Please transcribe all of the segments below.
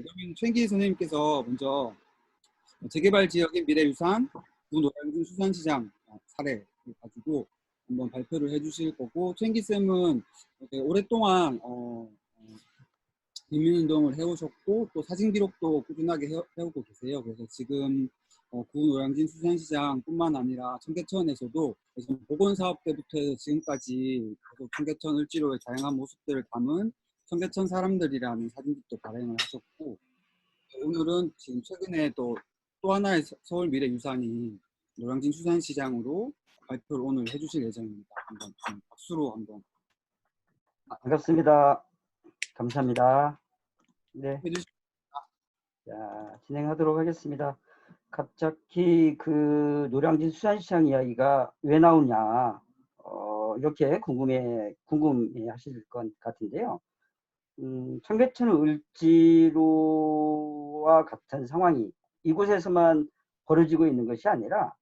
그러면 최기 선생님께서 먼저 재개발 지역의 미래유산 구노량진 수산시장 사례를 가지고 한번 발표를 해주실 거고 최기 쌤은 오랫동안 어, 인민운동을 해오셨고 또 사진 기록도 꾸준하게 해, 오고 계세요. 그래서 지금 어, 구노량진 수산시장뿐만 아니라 청계천에서도 보건사업 때부터 지금까지 청계천 을지로의 다양한 모습들을 담은 청계천 사람들이라는 사진집도 발행을 하셨고 오늘은 지금 최근에 또, 또 하나의 서울 미래 유산인 노량진 수산시장으로 발표를 오늘 해주실 예정입니다. 한번 박수로 한번 아, 반갑습니다. 감사합니다. 네. 자, 진행하도록 하겠습니다. 갑자기 그 노량진 수산시장 이야기가 왜 나오냐, 어, 이렇게 궁금해, 궁금해 하실 것 같은데요. 음, 청계천 을지로와 같은 상황이 이곳에서만 벌어지고 있는 것이 아니라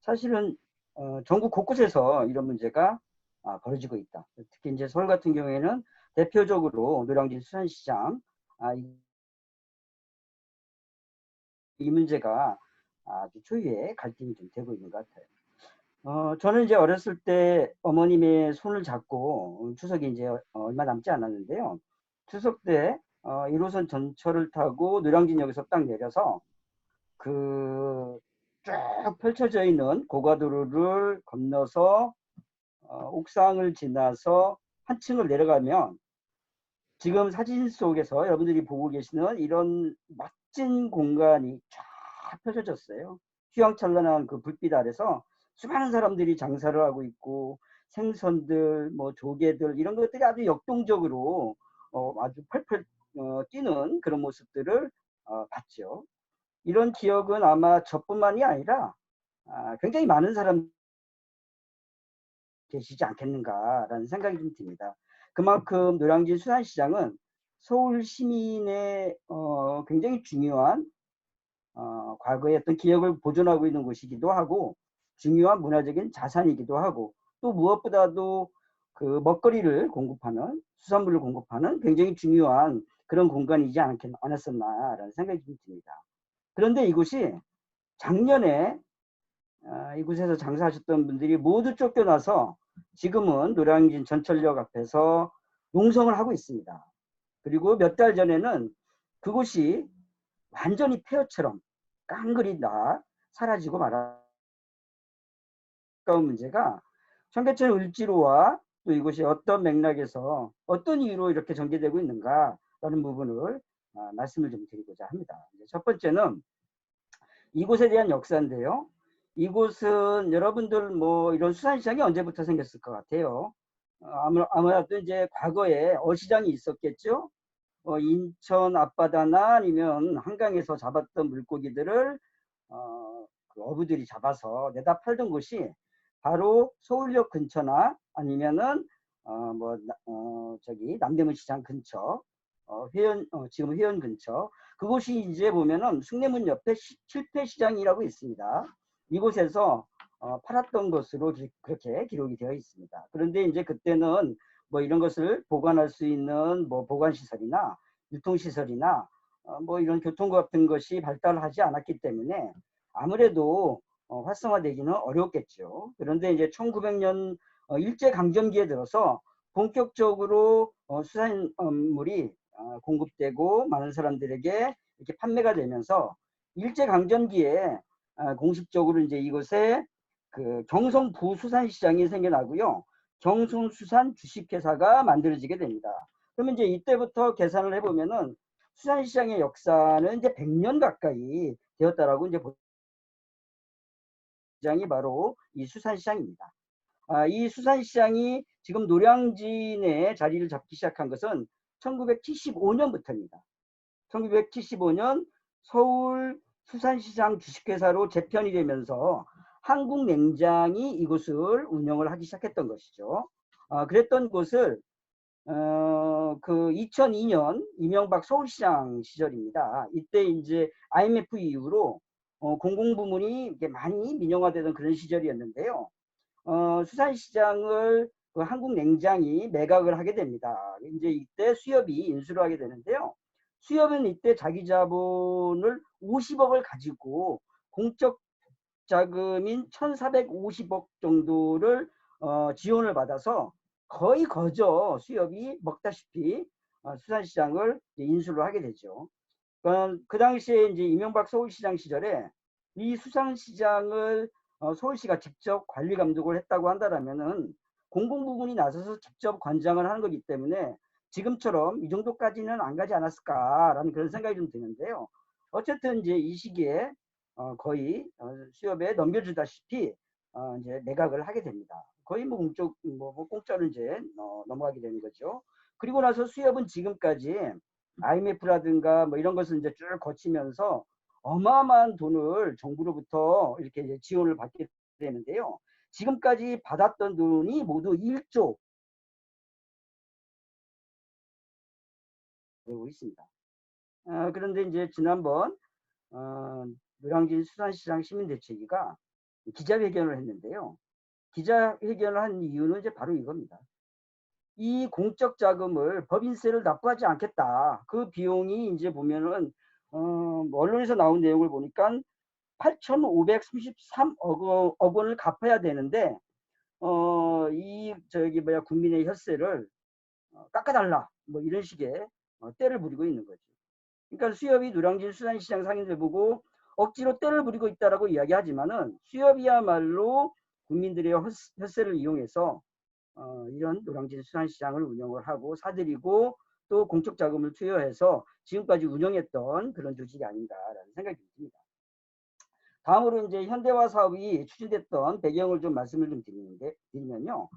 사실은 어, 전국 곳곳에서 이런 문제가 아, 벌어지고 있다. 특히 이제 서울 같은 경우에는 대표적으로 노량진 수산시장 아, 이, 이 문제가 아주 초유의 갈등이 좀 되고 있는 것 같아요. 어, 저는 이제 어렸을 때 어머님의 손을 잡고 추석이 이제 얼마 남지 않았는데요. 추석 때 어, 1호선 전철을 타고 노량진역에서 딱 내려서 그쭉 펼쳐져 있는 고가도로를 건너서 어, 옥상을 지나서 한 층을 내려가면 지금 사진 속에서 여러분들이 보고 계시는 이런 멋진 공간이 쫙 펼쳐졌어요. 휘황찬란한 그 불빛 아래서 수많은 사람들이 장사를 하고 있고 생선들, 뭐 조개들 이런 것들이 아주 역동적으로 어, 아주 펄펄 어, 뛰는 그런 모습들을 어, 봤죠. 이런 기억은 아마 저뿐만이 아니라 아, 굉장히 많은 사람 계시지 않겠는가라는 생각이 좀 듭니다. 그만큼 노량진 수산시장은 서울 시민의 어, 굉장히 중요한 어, 과거의 어떤 기억을 보존하고 있는 곳이기도 하고 중요한 문화적인 자산이기도 하고 또 무엇보다도 그 먹거리를 공급하는 수산물을 공급하는 굉장히 중요한 그런 공간이지 않겠, 않았었나라는 생각이 좀 듭니다. 그런데 이곳이 작년에 어, 이곳에서 장사하셨던 분들이 모두 쫓겨나서 지금은 노량진 전철역 앞에서 농성을 하고 있습니다. 그리고 몇 달 전에는 그곳이 완전히 폐허처럼 깡그리 다 사라지고 말아 가운 문제가 청계천 을지로와 또 이곳이 어떤 맥락에서 어떤 이유로 이렇게 전개되고 있는가라는 부분을 아, 말씀을 좀 드리고자 합니다. 첫 번째는 이곳에 대한 역사인데요. 이곳은 여러분들 뭐 이런 수산시장이 언제부터 생겼을 것 같아요. 어, 아무, 아무래도 이제 과거에 어시장이 있었겠죠. 어, 인천 앞바다나 아니면 한강에서 잡았던 물고기들을 어, 그 어부들이 잡아서 내다 팔던 곳이 바로 서울역 근처나 아니면은 어 뭐 어, 저기 남대문 시장 근처 어, 회원 어, 지금 회원 근처 그곳이 이제 보면은 숭례문 옆에 시, 칠패 시장이라고 있습니다. 이곳에서 어, 팔았던 것으로 기, 그렇게 기록이 되어 있습니다. 그런데 이제 그때는 뭐 이런 것을 보관할 수 있는 뭐 보관 시설이나 유통 시설이나 어, 뭐 이런 교통 같은 것이 발달하지 않았기 때문에 아무래도 어, 활성화되기는 어렵겠죠. 그런데 이제 1900년 어, 일제 강점기에 들어서 본격적으로 어, 수산물이 어, 공급되고 많은 사람들에게 이렇게 판매가 되면서 일제 강점기에 어, 공식적으로 이제 이곳에 그 경성 부수산시장이 생겨나고요. 경성수산 주식회사가 만들어지게 됩니다. 그러면 이제 이때부터 계산을 해보면은 수산시장의 역사는 이제 100년 가까이 되었다라고 이제 시장이 바로 이 수산시장입니다. 아, 이 수산시장이 지금 노량진에 자리를 잡기 시작한 것은 1975년부터입니다. 1975년 서울 수산시장 주식회사로 재편이 되면서 한국냉장이 이곳을 운영을 하기 시작했던 것이죠. 아, 그랬던 곳을 어, 그 2002년 이명박 서울시장 시절입니다. 이때 이제 IMF 이후로 어, 공공부문이 많이 민영화되던 그런 시절이었는데요. 어, 수산시장을 그 한국냉장이 매각을 하게 됩니다. 이제 이때 수협이 인수를 하게 되는데요. 수협은 이때 자기 자본을 50억을 가지고 공적 자금인 1,450억 정도를 어, 지원을 받아서 거의 거저 수협이 먹다시피 어, 수산시장을 인수를 하게 되죠. 어, 그 당시에 이제 이명박 서울시장 시절에 이 수산시장을 어, 서울시가 직접 관리 감독을 했다고 한다라면은 공공부문이 나서서 직접 관장을 하는 거기 때문에 지금처럼 이 정도까지는 안 가지 않았을까라는 그런 생각이 좀 드는데요. 어쨌든 이제 이 시기에 어, 거의 어, 수협에 넘겨주다시피 어, 이제 매각을 하게 됩니다. 거의 뭐 공적 뭐, 뭐 공짜로 이제 어, 넘어가게 되는 거죠. 그리고 나서 수협은 지금까지 IMF라든가 뭐 이런 것을 이제 쭉 거치면서 어마어마한 돈을 정부로부터 이렇게 지원을 받게 되는데요. 지금까지 받았던 돈이 모두 1조 되고 있습니다. 어, 그런데 이제 지난번 어, 노량진 수산시장 시민대책위가 기자회견을 했는데요. 기자회견을 한 이유는 이제 바로 이겁니다. 이 공적 자금을 법인세를 납부하지 않겠다. 그 비용이 이제 보면은 어, 뭐 언론에서 나온 내용을 보니까 8,533억 억 원을 갚아야 되는데 어, 이 저기 뭐야 국민의 혈세를 어, 깎아달라 뭐 이런 식의 어, 때를 부리고 있는 거죠. 그러니까 수협이 노량진 수산시장 상인들 보고 억지로 때를 부리고 있다라고 이야기하지만은 수협이야말로 국민들의 혈세를 이용해서 어, 이런 노량진 수산시장을 운영을 하고 사들이고 또 공적 자금을 투여해서 지금까지 운영했던 그런 조직이 아닌가라는 생각이 듭니다. 다음으로 이제 현대화 사업이 추진됐던 배경을 좀 말씀을 좀 드리는데 드리면요.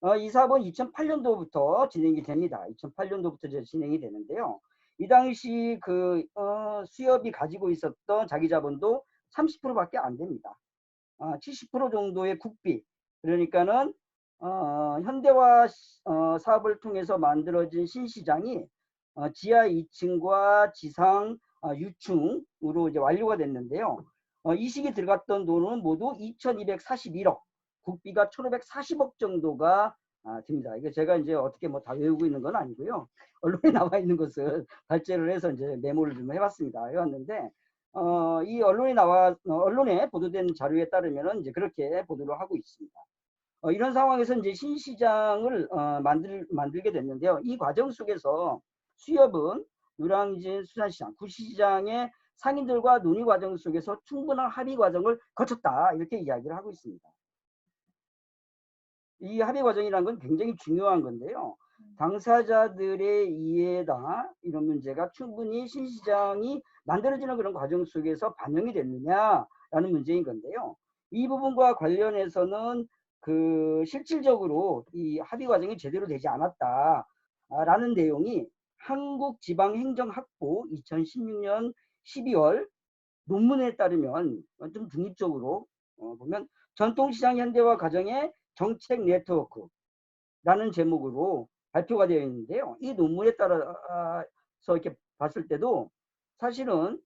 어, 이 사업은 2008년도부터 진행이 됩니다. 2008년도부터 진행이 되는데요. 이 당시 그 어, 수협이 가지고 있었던 자기 자본도 30%밖에 안 됩니다. 어, 70% 정도의 국비 그러니까는 어, 현대화 어, 사업을 통해서 만들어진 신시장이 어, 지하 2층과 지상 어, 유층으로 이제 완료가 됐는데요. 어, 이 시기 들어갔던 돈은 모두 2,241억, 국비가 1,540억 정도가 아, 됩니다. 이게 제가 이제 어떻게 뭐 다 외우고 있는 건 아니고요. 언론에 나와 있는 것을 발제를 해서 이제 메모를 좀 해봤습니다. 해왔는데 어, 이 언론에 나와 어, 언론에 보도된 자료에 따르면은 이제 그렇게 보도를 하고 있습니다. 어, 이런 상황에서 이제 신시장을 어, 만들, 만들게 됐는데요. 이 과정 속에서 수협은 노량진 수산시장, 구시장의 상인들과 논의 과정 속에서 충분한 합의 과정을 거쳤다. 이렇게 이야기를 하고 있습니다. 이 합의 과정이라는 건 굉장히 중요한 건데요. 당사자들의 이해다 이런 문제가 충분히 신시장이 만들어지는 그런 과정 속에서 반영이 됐느냐라는 문제인 건데요. 이 부분과 관련해서는 그 실질적으로 이 합의 과정이 제대로 되지 않았다라는 내용이 한국지방행정학부 2016년 12월 논문에 따르면 좀 중립적으로 어, 보면 전통시장 현대화 과정의 정책 네트워크라는 제목으로 발표가 되어 있는데요. 이 논문에 따라서 이렇게 봤을 때도 사실은 어,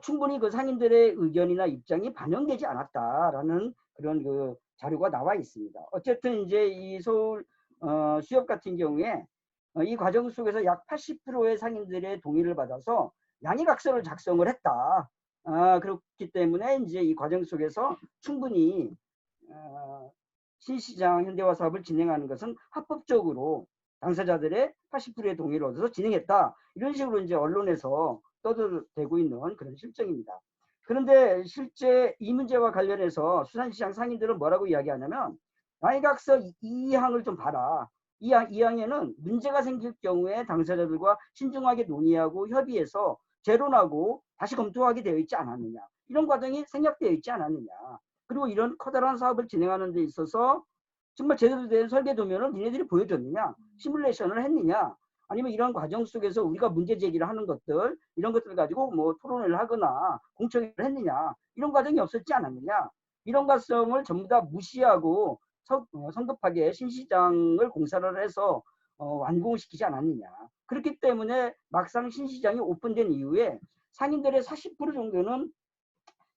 충분히 그 상인들의 의견이나 입장이 반영되지 않았다라는 그런 그 자료가 나와 있습니다. 어쨌든 이제 이 서울 어, 수협 같은 경우에 어, 이 과정 속에서 약 80%의 상인들의 동의를 받아서 양해각서를 작성을 했다. 아, 그렇기 때문에 이제 이 과정 속에서 충분히 어, 신시장 현대화 사업을 진행하는 것은 합법적으로 당사자들의 80%의 동의를 얻어서 진행했다. 이런 식으로 이제 언론에서 떠들되고 있는 그런 실정입니다. 그런데 실제 이 문제와 관련해서 수산시장 상인들은 뭐라고 이야기하냐면 양해각서 2항을 좀 봐라. 이, 이 항에는 문제가 생길 경우에 당사자들과 신중하게 논의하고 협의해서 재론하고 다시 검토하게 되어 있지 않았느냐. 이런 과정이 생략되어 있지 않았느냐. 그리고 이런 커다란 사업을 진행하는 데 있어서 정말 제대로 된 설계 도면을 니네들이 보여줬느냐. 시뮬레이션을 했느냐. 아니면 이런 과정 속에서 우리가 문제 제기를 하는 것들 이런 것들 가지고 뭐 토론을 하거나 공청회를 했느냐 이런 과정이 없었지 않았느냐. 이런 과정을 전부 다 무시하고 서, 어, 성급하게 신시장을 공사를 해서 어, 완공시키지 않았느냐. 그렇기 때문에 막상 신시장이 오픈된 이후에 상인들의 40% 정도는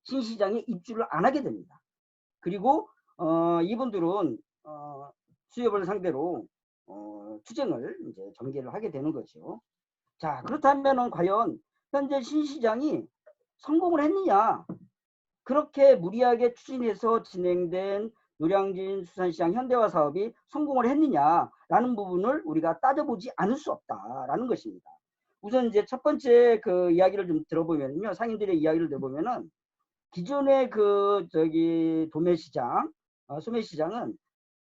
신시장에 입주를 안 하게 됩니다. 그리고 어, 이분들은 어, 수협을 상대로 어, 투쟁을 이제 전개를 하게 되는 거죠. 자, 그렇다면은 과연 현재 신 시장이 성공을 했느냐? 그렇게 무리하게 추진해서 진행된 노량진 수산시장 현대화 사업이 성공을 했느냐라는 부분을 우리가 따져보지 않을 수 없다라는 것입니다. 우선 이제 첫 번째 그 이야기를 좀 들어보면요. 상인들의 이야기를 들어보면은 기존의 그 저기 도매시장, 어, 소매시장은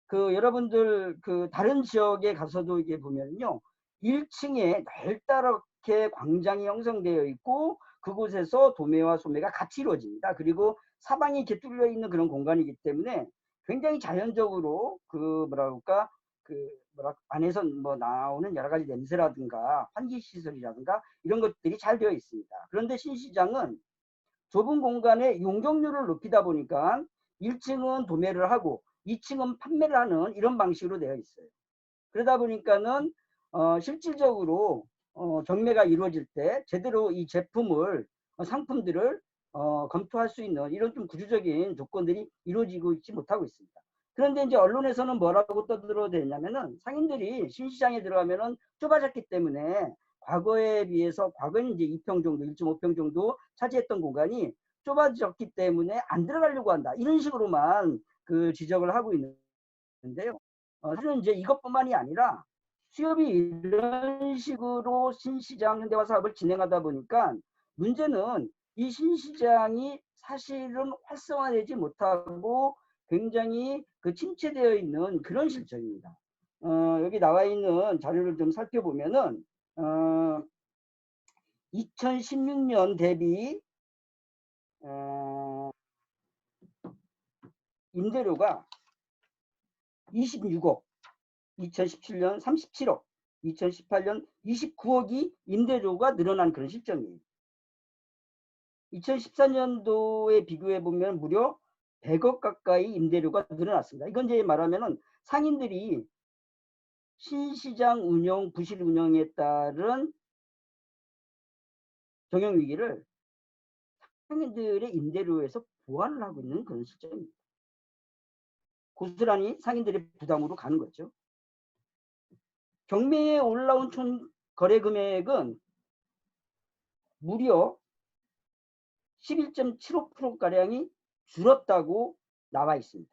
그 여러분들 그 다른 지역에 가서도 이게 보면요. 1층에 넓다랗게 광장이 형성되어 있고 그곳에서 도매와 소매가 같이 이루어집니다. 그리고 사방이 이렇게 뚫려 있는 그런 공간이기 때문에 굉장히 자연적으로 그 뭐라 그럴까 그 뭐라 안에서 뭐 나오는 여러 가지 냄새라든가 환기 시설이라든가 이런 것들이 잘 되어 있습니다. 그런데 신시장은 좁은 공간에 용적률을 높이다 보니까 1층은 도매를 하고 2층은 판매를 하는 이런 방식으로 되어 있어요. 그러다 보니까는 어, 실질적으로 어, 경매가 이루어질 때 제대로 이 제품을 어, 상품들을 어, 검토할 수 있는 이런 좀 구조적인 조건들이 이루어지고 있지 못하고 있습니다. 그런데 이제 언론에서는 뭐라고 떠들어대냐면은 상인들이 신시장에 들어가면은 좁아졌기 때문에 과거에 비해서 과거에는 이제 2평 정도, 1.5평 정도 차지했던 공간이 좁아졌기 때문에 안 들어가려고 한다. 이런 식으로만 그 지적을 하고 있는데요. 어, 사실은 이제 이것뿐만이 아니라 수협이 이런 식으로 신시장 현대화 사업을 진행하다 보니까 문제는 이 신시장이 사실은 활성화되지 못하고 굉장히 그 침체되어 있는 그런 실정입니다. 어, 여기 나와 있는 자료를 좀 살펴보면은 어, 2016년 대비 어, 임대료가 26억, 2017년 37억, 2018년 29억이 임대료가 늘어난 그런 실정이에요. 2014년도에 비교해 보면 무려 100억 가까이 임대료가 늘어났습니다. 이건 이제 말하면은 상인들이 신시장 운영, 부실 운영에 따른 경영 위기를 상인들의 임대료에서 보완을 하고 있는 그런 실정입니다. 고스란히 상인들의 부담으로 가는 거죠. 경매에 올라온 총 거래 금액은 무려 11.75%가량이 줄었다고 나와 있습니다.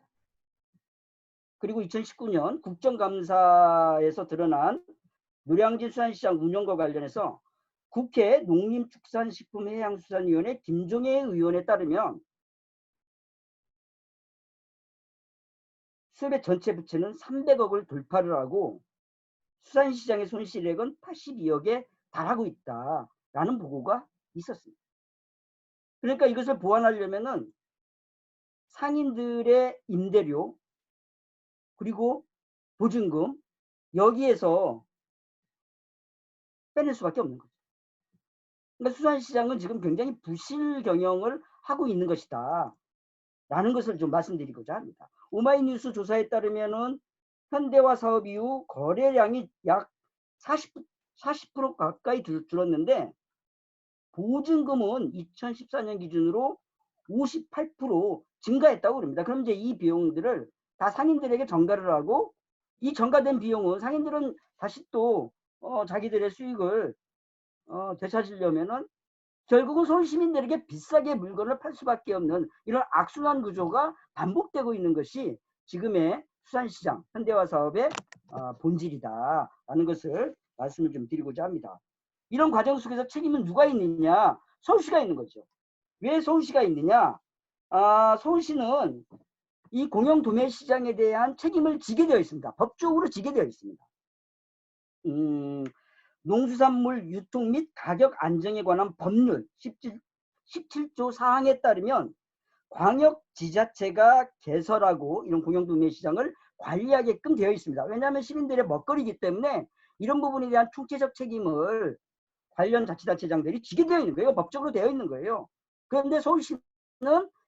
그리고 2019년 국정감사에서 드러난 노량진 수산시장 운영과 관련해서 국회 농림축산식품해양수산위원회 김종혜 의원에 따르면 수협의 전체 부채는 300억을 돌파를 하고 수산시장의 손실액은 82억에 달하고 있다라는 보고가 있었습니다. 그러니까 이것을 보완하려면은 상인들의 임대료 그리고 보증금 여기에서 빼낼 수밖에 없는 거죠. 그러니까 수산시장은 지금 굉장히 부실 경영을 하고 있는 것이다. 라는 것을 좀 말씀드리고자 합니다. 오마이뉴스 조사에 따르면은 현대화 사업 이후 거래량이 약 40, 40% 가까이 줄, 줄었는데 보증금은 2014년 기준으로 58% 증가했다고 그럽니다. 그럼 이제 이 비용들을 다 상인들에게 전가를 하고 이 전가된 비용은 상인들은 다시 또 어, 자기들의 수익을 어, 되찾으려면은 결국은 서울 시민들에게 비싸게 물건을 팔 수밖에 없는 이런 악순환 구조가 반복되고 있는 것이 지금의 수산시장 현대화 사업의 어, 본질이다라는 것을 말씀을 좀 드리고자 합니다. 이런 과정 속에서 책임은 누가 있느냐? 서울시가 있는 거죠. 왜 서울시가 있느냐? 아, 서울시는 이 공영 도매 시장에 대한 책임을 지게 되어 있습니다. 법적으로 지게 되어 있습니다. 음, 농수산물 유통 및 가격 안정에 관한 법률 17, 17조 사항에 따르면 광역 지자체가 개설하고 이런 공영 도매 시장을 관리하게끔 되어 있습니다. 왜냐하면 시민들의 먹거리이기 때문에 이런 부분에 대한 총체적 책임을 관련 자치단체장들이 지게 되어 있는 거예요. 법적으로 되어 있는 거예요. 그런데 서울시는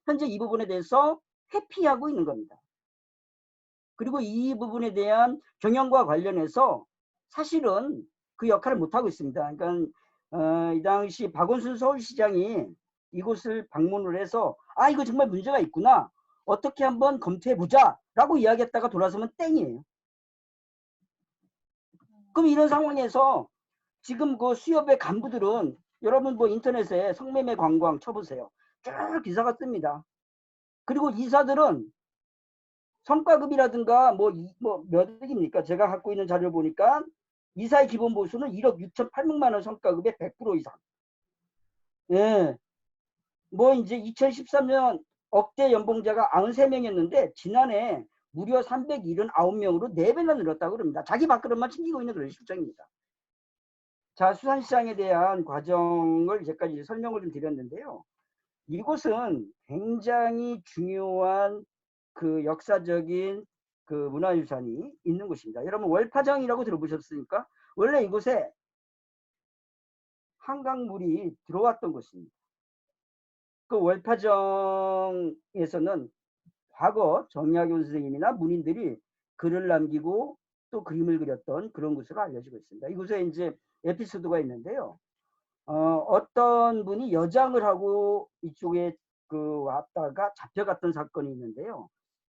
현재 이 부분에 대해서 회피하고 있는 겁니다. 그리고 이 부분에 대한 경영과 관련해서 사실은 그 역할을 못하고 있습니다. 그러니까 어, 이 당시 박원순 서울시장이 이곳을 방문을 해서 아 이거 정말 문제가 있구나 어떻게 한번 검토해 보자 라고 이야기했다가 돌아서면 땡이에요. 그럼 이런 상황에서 지금 그 수협의 간부들은 여러분 뭐 인터넷에 성매매 관광 쳐보세요. 쭉 기사가 뜹니다. 그리고 이사들은 성과급이라든가 뭐, 이- 뭐, 몇 억입니까? 제가 갖고 있는 자료를 보니까 이사의 기본 보수는 1억 6,800만 원 성과급의 100% 이상. 예. 뭐 이제 2013년 억대 연봉자가 93명이었는데 지난해 무려 379명으로 4배나 늘었다고 그럽니다. 자기 밥그릇만 챙기고 있는 그런 실정입니다. 자, 수산시장에 대한 과정을 이제까지 설명을 좀 드렸는데요. 이곳은 굉장히 중요한 그 역사적인 그 문화유산이 있는 곳입니다. 여러분 월파정이라고 들어보셨습니까? 원래 이곳에 한강물이 들어왔던 곳입니다. 그 월파정에서는 과거 정약용 선생님이나 문인들이 글을 남기고 또 그림을 그렸던 그런 곳으로 알려지고 있습니다. 이곳에 이제 에피소드가 있는데요. 어, 떤 분이 여장을 하고 이쪽에 그 왔다가 잡혀갔던 사건이 있는데요.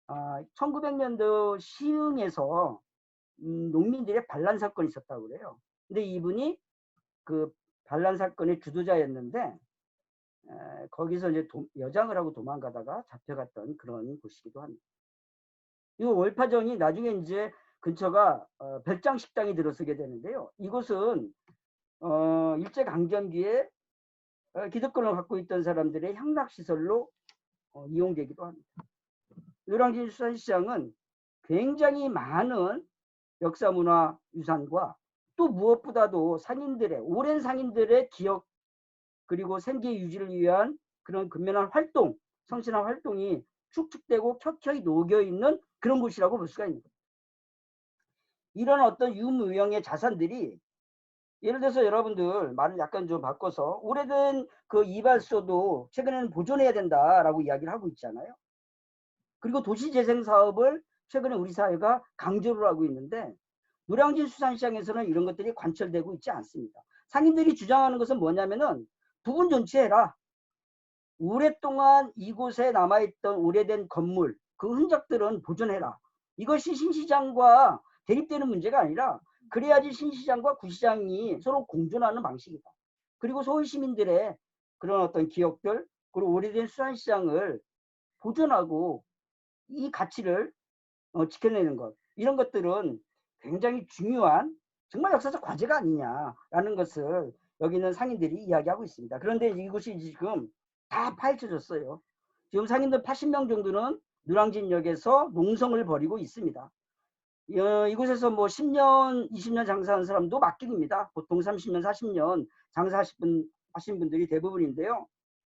아, 1900년도 시흥에서 음, 농민들의 반란 사건이 있었다고 그래요. 근데 이분이 그 반란 사건의 주도자였는데 에, 거기서 이제 도- 여장을 하고 도망가다가 잡혀갔던 그런 곳이기도 합니다. 이 월파정이 나중에 이제 근처가 어, 별장 식당이 들어서게 되는데요. 이곳은 어, 일제 강점기에 어, 기득권을 갖고 있던 사람들의 향락 시설로 어, 이용되기도 합니다. 노량진 수산시장은 굉장히 많은 역사 문화 유산과 또 무엇보다도 상인들의 오랜 상인들의 기억 그리고 생계 유지를 위한 그런 근면한 활동, 성실한 활동이 축축되고 켜켜이 녹여 있는 그런 곳이라고 볼 수가 있는 거예요. 이런 어떤 유무형의 자산들이 예를 들어서 여러분들 말을 약간 좀 바꿔서 오래된 그 이발소도 최근에는 보존해야 된다라고 이야기를 하고 있잖아요. 그리고 도시재생 사업을 최근에 우리 사회가 강조를 하고 있는데 노량진 수산시장에서는 이런 것들이 관철되고 있지 않습니다. 상인들이 주장하는 것은 뭐냐면은 부분 존치해라. 오랫동안 이곳에 남아있던 오래된 건물, 그 흔적들은 보존해라. 이것이 신시장과 대립되는 문제가 아니라 그래야지 신시장과 구시장이 서로 공존하는 방식이다. 그리고 서울 시민들의 그런 어떤 기억들, 그리고 오래된 수산시장을 보존하고 이 가치를 어, 지켜내는 것. 이런 것들은 굉장히 중요한 정말 역사적 과제가 아니냐라는 것을 여기는 상인들이 이야기하고 있습니다. 그런데 이곳이 지금 다 파헤쳐졌어요. 지금 상인들 80명 정도는 누랑진역에서 농성을 벌이고 있습니다. 어, 이곳에서 뭐 10년, 20년 장사하는 사람도 막격입니다. 보통 30년, 40년 장사하신 분, 하신 분들이 대부분인데요.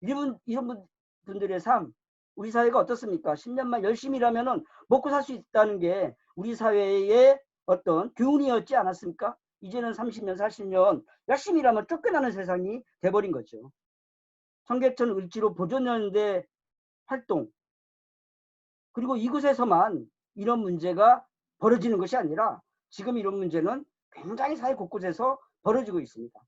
이분, 이런 분, 분들의 삶, 우리 사회가 어떻습니까? 10년만 열심히 일하면은 먹고 살 수 있다는 게 우리 사회의 어떤 교훈이었지 않았습니까? 이제는 30년, 40년 열심히 일하면 쫓겨나는 세상이 돼버린 거죠. 청계천 을지로 보존연대 활동 그리고 이곳에서만 이런 문제가 벌어지는 것이 아니라 지금 이런 문제는 굉장히 사회 곳곳에서 벌어지고 있습니다.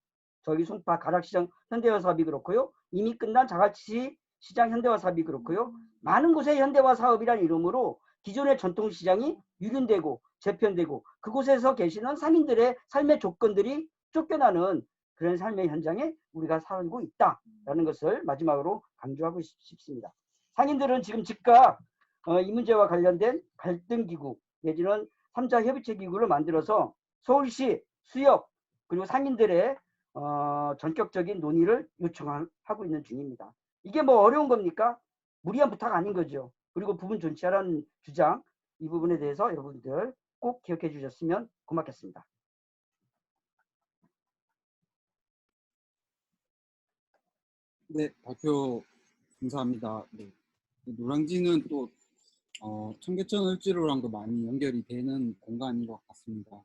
저기 송파 가락시장 현대화 사업이 그렇고요. 이미 끝난 자갈치 시장 현대화 사업이 그렇고요. 많은 곳에 현대화 사업이라는 이름으로 기존의 전통 시장이 유린되고 재편되고 그곳에서 계시는 상인들의 삶의 조건들이 쫓겨나는 그런 삶의 현장에 우리가 살고 있다라는 것을 마지막으로 강조하고 싶습니다. 상인들은 지금 즉각 어, 이 문제와 관련된 갈등기구 내지는 3자 협의체 기구를 만들어서 서울시 수협 그리고 상인들의 어, 전격적인 논의를 요청하고 있는 중입니다. 이게 뭐 어려운 겁니까? 무리한 부탁 아닌 거죠. 그리고 부분 존치하라는 주장 이 부분에 대해서 여러분들 꼭 기억해 주셨으면 고맙겠습니다. 네, 발표 감사합니다. 네. 노량진은 또 어, 청계천 을지로랑도 많이 연결이 되는 공간인 것 같습니다.